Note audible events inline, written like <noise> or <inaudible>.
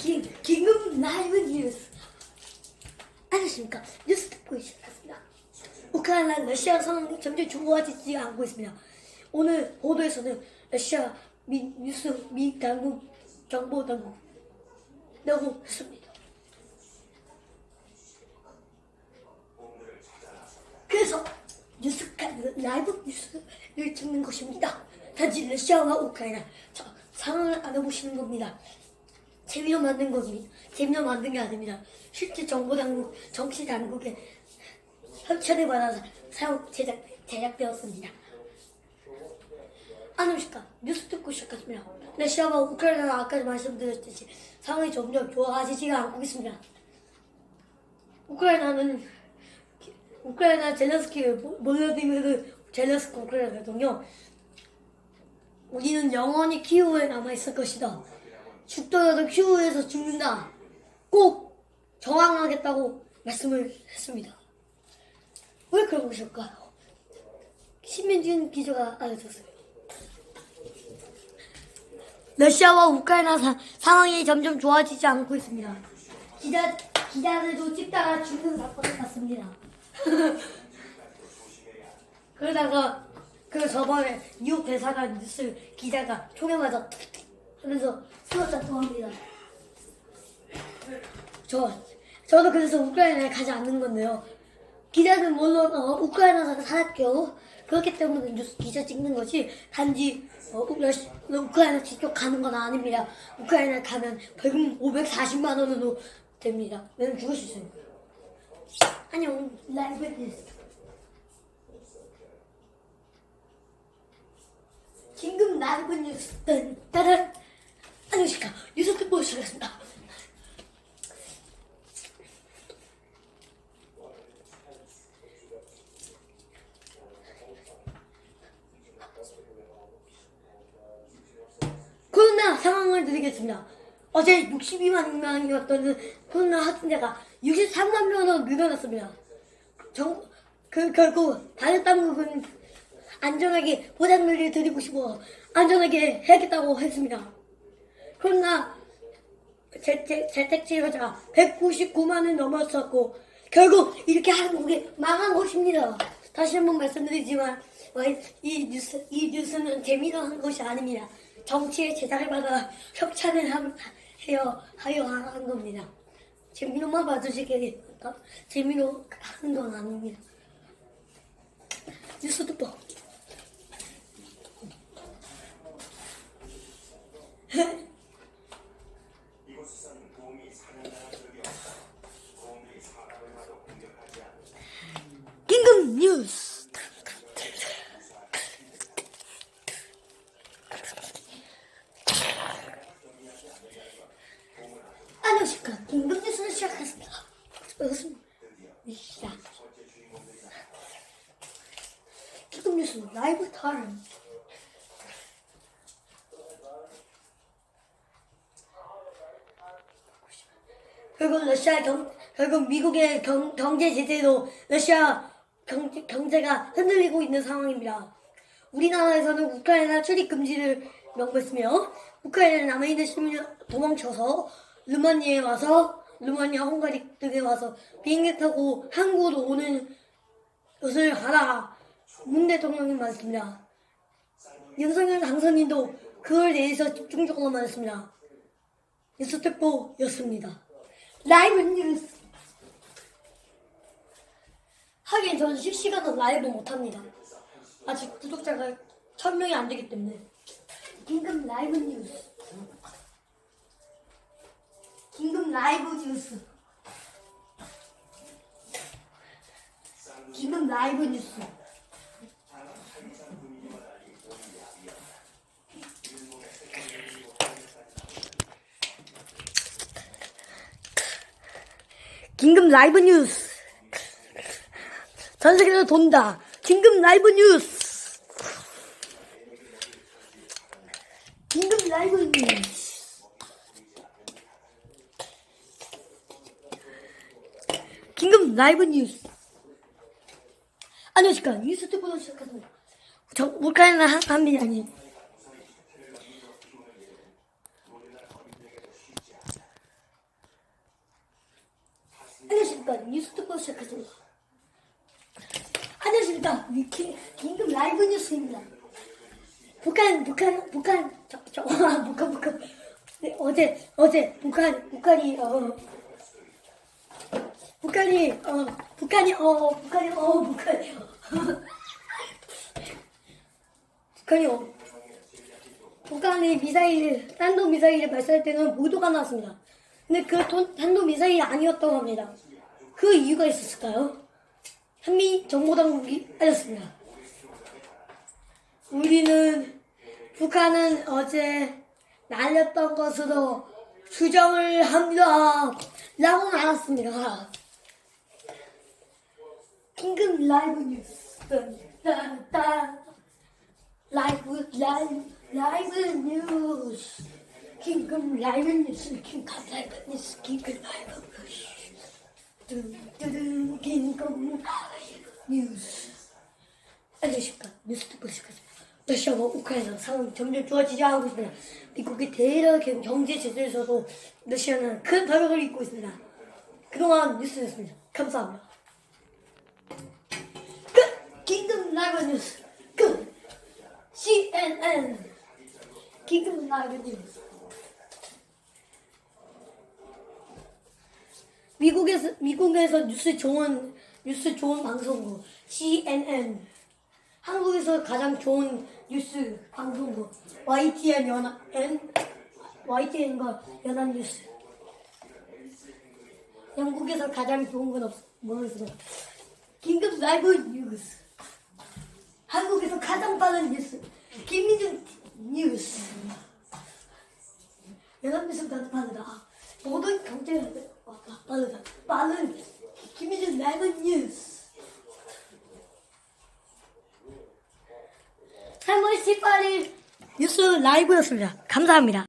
기, 긴급 라이브 뉴스. 안녕하십니까. 뉴스 듣고 시작했습니다. 우크라이나 러시아 상황이 점점 좋아지지 않고 있습니다. 오늘 보도에서는 러시아 미, 뉴스 미 당국 정보 당국 라고 했습니다. 그래서 뉴스 라이브 뉴스를 듣는 것입니다. 단지 러시아와 우크라이나 자, 상황을 알아보시는 겁니다. 재미로 만든 거지 재미로 만든 게 아닙니다. 실제 정보 당국, 정치 당국의 협찬에 받아서 사용 제작 제작되었습니다. 안녕하십니까 뉴스 듣고 시작했습니다. 러시아와 우크라이나가 아까 말씀드렸듯이 상황이 점점 좋아지지가 않고 있습니다. 우크라이나는 우크라이나 젤렌스키 몰려디미르 젤렌스키 우크라이나 대통령 우리는 영원히 키우에 남아 있을 것이다. 죽더라도 키우에서 죽는다. 꼭 저항하겠다고 말씀을 했습니다. 왜 그런 것일까요? 신민준 기자가 알려줬어요. 러시아와 우크라이나 사, 상황이 점점 좋아지지 않고 있습니다. 기자, 기자들도 찍다가 죽는 사건이 났습니다. <laughs> 그러다가 그 저번에 뉴욕 대사관 뉴스 기자가 총에 맞아 하면서 쓰러졌다고 합니다. 저 저도 그래서 우크라이나에 가지 않는 건데요. 기자는 물론 어, 우크라이나에서 살았죠. 그렇기 때문에 뉴스 기자 찍는 것이 단지 어, 우크라이나 직접 가는 건 아닙니다. 우크라이나 가면 벌금 540만 원으로 됩니다. 왜냐면 죽을 수 있어요. 안녕 라이브 뉴스. 긴급 라이브 뉴스 따란 안녕하십니까 뉴스 듣고 시작했습니다. 코로나 상황을 드리겠습니다. 어제 62만 명이었던 코로나 확진자가 63만 명으로 늘어났습니다. 정, 그, 결국, 다른 당국은 안전하게 보장을 드리고 싶어 안전하게 해야겠다고 했습니다. 그러나 재, 재, 재택치료자 199만을 넘었었고 결국 이렇게 한국이 망한 것입니다. 다시 한번 말씀드리지만 어, 이 뉴스 이 뉴스는 재미로 한 것이 아닙니다. 정치의 제작을 받아 협찬을 함- 해요 하여 한 겁니다. 재미로만 봐주시길 재미로 하는 건 아닙니다. 뉴스 듣고 이곳에서는 도움이 사는 나라들이 없다. 도움들이 사람을 봐도 공격하지 않는다. 긴급 뉴스. 안녕하십니까. 긴급 뉴스를 시작했습니다. 반갑습니다. 시작. 긴급 뉴스 라이브 타임. 결국 러시아 경, 결국 미국의 경, 경제 제재로 러시아 경제, 경제가 흔들리고 있는 상황입니다. 우리나라에서는 우크라이나 출입 금지를 명부했으며 우크라이나에 남아있는 시민이 도망쳐서 루마니아에 와서 루마니아, 헝가리 등에 와서 비행기 타고 한국으로 오는 것을 하라 문 대통령이 말했습니다. 윤석열 당선인도 그걸 대해서 집중적으로 말했습니다. 뉴스 특보였습니다. 라이브 뉴스. 하긴 저는 실시간으로 라이브 못합니다. 아직 구독자가 천 명이 안 되기 때문에. 긴급 라이브 뉴스. 긴급 라이브 뉴스. 긴급 라이브 뉴스. 긴급 라이브 뉴스. 전 세계로 돈다. 긴급 라이브 뉴스. 긴급 라이브 뉴스. 긴급 라이브 뉴스. 안녕하십니까. 뉴스 듣고 시작했습니다. 저, 우크라이나 한, 한민이 아니. 안녕하십니까 뉴스 듣고 시작하겠습니다. 안녕하십니까 위키 긴급 라이브 뉴스입니다. 북한 북한 북한 저저 북한 북한 네, 어제 어제 북한 북한이 어 북한이 어 북한이 어 북한이 어 북한이 어 북한이 어 북한의 미사일 탄도 미사일을 발사할 때는 보도가 나왔습니다. 근데 그 돈- 탄도 미사일이 아니었다고 합니다. 그 이유가 있었을까요? 한미 정보당국이 알렸습니다. 우리는 북한은 어제 날렸던 것으로 추정을 합니다. 라고 말했습니다. 긴급 라이브 뉴스. 라이브 라이브 라이브 뉴스. 긴급 라이브 뉴스. 긴급 라이브 뉴스. 긴급 라이브 뉴스. 안녕하십니까 뉴스 듣고 시작하겠습니다. 러시아와 우크라이나 상황이 점점 좋아지지 않고 있습니다. 미국의 대략의 경제 제재에서도 러시아는 큰 타격을 입고 있습니다. 그동안 뉴스였습니다. 감사합니다. 끝! 긴급 라이브 뉴스 끝! CNN 긴급 라이브 뉴스 미국에서 미국에서 뉴스 좋은 뉴스 좋은 방송국 CNN 한국에서 가장 좋은 뉴스 방송국 YTN 연합 YTN과 연합 뉴스 영국에서 가장 좋은 건 없, 모르겠어요. 긴급 라이브 뉴스. 한국에서 가장 빠른 뉴스. 김민준 뉴스. 연합뉴스보다 빠르다. 모든 경제가 왔다. 빠르다. 빠른 김민준 라이브 뉴스. 3월 18일 뉴스 라이브였습니다. 감사합니다.